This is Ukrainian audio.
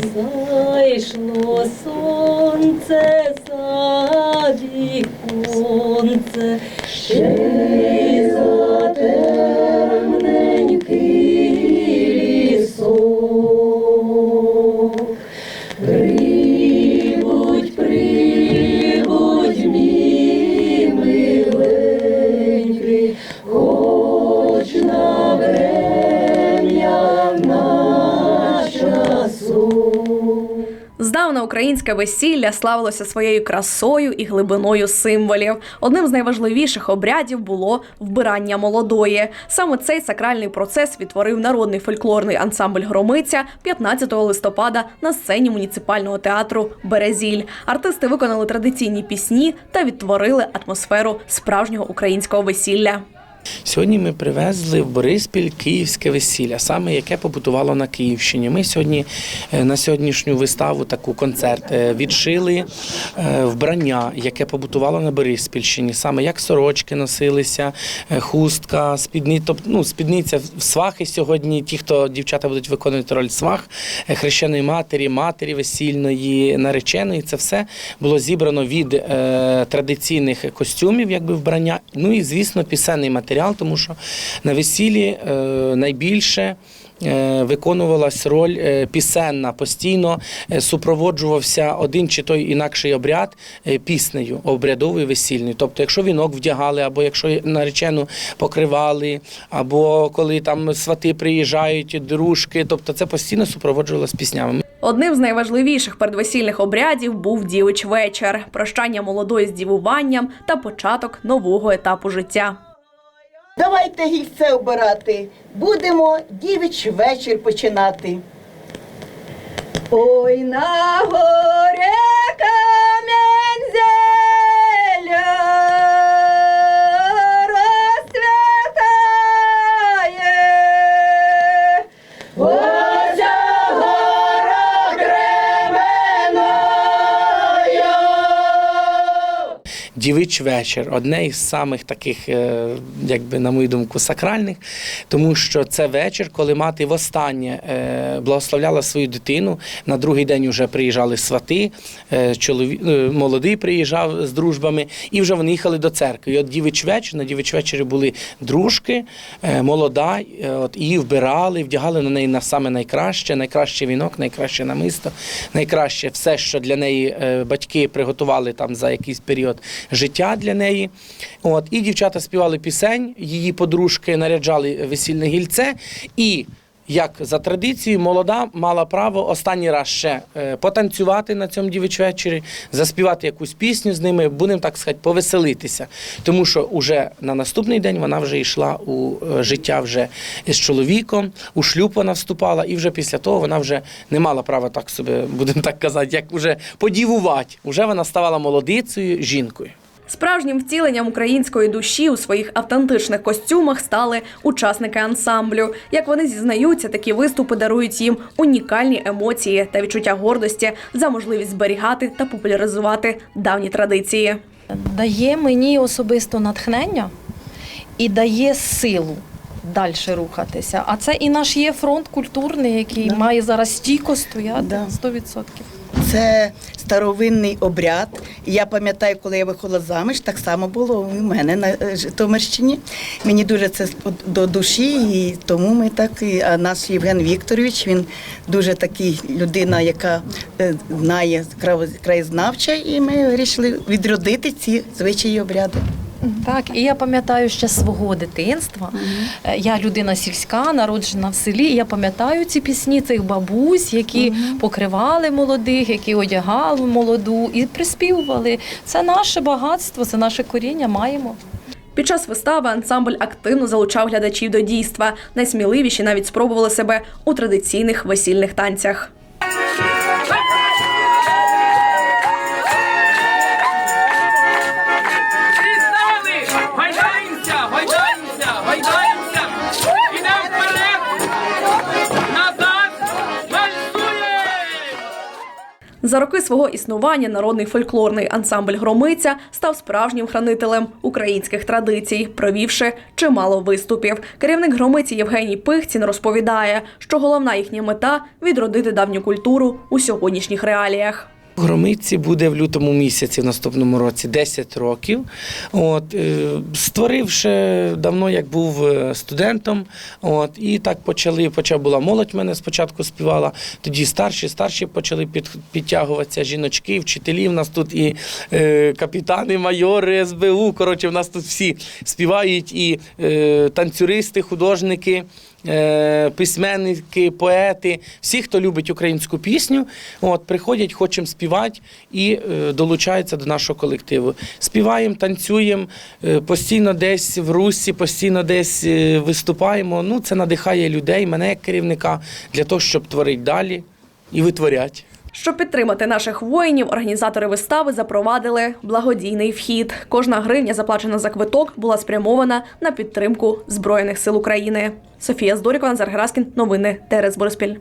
Зайшло сонце за віконце, ще Здавна українське весілля славилося своєю красою і глибиною символів. Одним з найважливіших обрядів було вбирання молодої. Саме цей сакральний процес відтворив народний фольклорний ансамбль Громиця 15 листопада на сцені муніципального театру Березіль. Артисти виконали традиційні пісні та відтворили атмосферу справжнього українського весілля. Сьогодні ми привезли в Бориспіль київське весілля, саме яке побутувало на Київщині. Ми сьогодні е, на сьогоднішню виставу, таку концерт, е, відшили е, вбрання, яке побутувало на Бориспільщині, саме як сорочки носилися, хустка, спідні, тобто, ну, спідниця, свахи сьогодні. Ті, хто дівчата будуть виконувати роль свах, хрещеної матері, матері весільної, нареченої. Це все було зібрано від традиційних костюмів, якби вбрання. Ну і звісно, пісенний матеріал, тому що на весіллі е, найбільше. е, Виконувалась роль е, пісенна, постійно супроводжувався один чи той інакший обряд піснею, обрядовою весільною. Тобто, якщо вінок вдягали, або якщо наречену покривали, або коли там свати приїжджають, дружки, тобто це постійно супроводжувалося піснями. Одним з найважливіших передвесільних обрядів був дівич вечір, прощання молодої з дівуванням та початок нового етапу життя. Давайте гільце обирати. Будемо дівич вечір починати. Ой, на Дівич вечір одне із самих таких, е, якби на мою думку, сакральних, тому що це вечір, коли мати востаннє е, благословляла свою дитину. На другий день вже приїжджали свати, е, чолові... е, молодий приїжджав з дружбами, і вже вони їхали до церкви. І от дівич вечір, на дівич вечорі були дружки, молода, от її вбирали, вдягали на неї на саме найкраще, найкраще вінок, найкраще намисто, найкраще все, що для неї батьки приготували там за якийсь період життя для неї. От, і дівчата співали пісень, її подружки наряджали весільне гільце. І як за традицією, молода мала право останній раз ще е, потанцювати на цьому дівчвечері, заспівати якусь пісню з ними, будемо так сказати, повеселитися. Тому що уже на наступний день вона вже йшла у е, життя вже з чоловіком, у шлюб вона вступала, і вже після того вона вже не мала права так себе, будемо так казати, як уже подівувати. Уже вона ставала молодицею жінкою. Справжнім втіленням української душі у своїх автентичних костюмах стали учасники ансамблю. Як вони зізнаються, такі виступи дарують їм унікальні емоції та відчуття гордості за можливість зберігати та популяризувати давні традиції. дає мені особисто натхнення і дає силу далі рухатися. А це і наш є фронт культурний, який Да. має зараз стійко стояти Да. 100%. Це старовинний обряд. Я пам'ятаю, коли я виходила заміж, так само було у мене на е, Житомирщині. Мені дуже це до душі, і тому ми так. і- А наш Євген Вікторович, він дуже такий людина, яка е, знає краєзнавча, і ми вирішили відродити ці звичаї обряди. Так, і я пам'ятаю ще свого дитинства. Е, Я людина сільська, народжена в селі. І я пам'ятаю ці пісні цих бабусь, які покривали молодих, які одягали молоду і приспівували. Це наше багатство, це наше коріння. Маємо. Під час вистави ансамбль активно залучав глядачів до дійства. Найсміливіші навіть спробували себе у традиційних весільних танцях. За роки свого існування народний фольклорний ансамбль Громиця став справжнім хранителем українських традицій, провівши чимало виступів. Керівник громиці Євгеній Пихцін розповідає, що головна їхня мета відродити давню культуру у сьогоднішніх реаліях. Громиці буде в лютому місяці в наступному році 10 років. От, е, створив ще давно, як був е, студентом. От, і так почали, почав була молодь в мене спочатку співала, тоді старші, старші почали під, підтягуватися жіночки, вчителі. В нас тут і е, капітани, майори, СБУ. Коротше, в нас тут всі співають і е, танцюристи, художники. Е, Письменники, поети, всі, хто любить українську пісню, от приходять, хочемо співати і е, долучаються до нашого колективу. Співаємо, танцюємо, е, постійно десь в русі, постійно десь виступаємо. Ну, це надихає людей, мене як керівника, для того, щоб творити далі і витворяти. Щоб підтримати наших воїнів, організатори вистави запровадили благодійний вхід. Кожна гривня, заплачена за квиток, була спрямована на підтримку Збройних сил України. Софія Здорікова, Назар Гераскін. Новини Терес Бориспіль.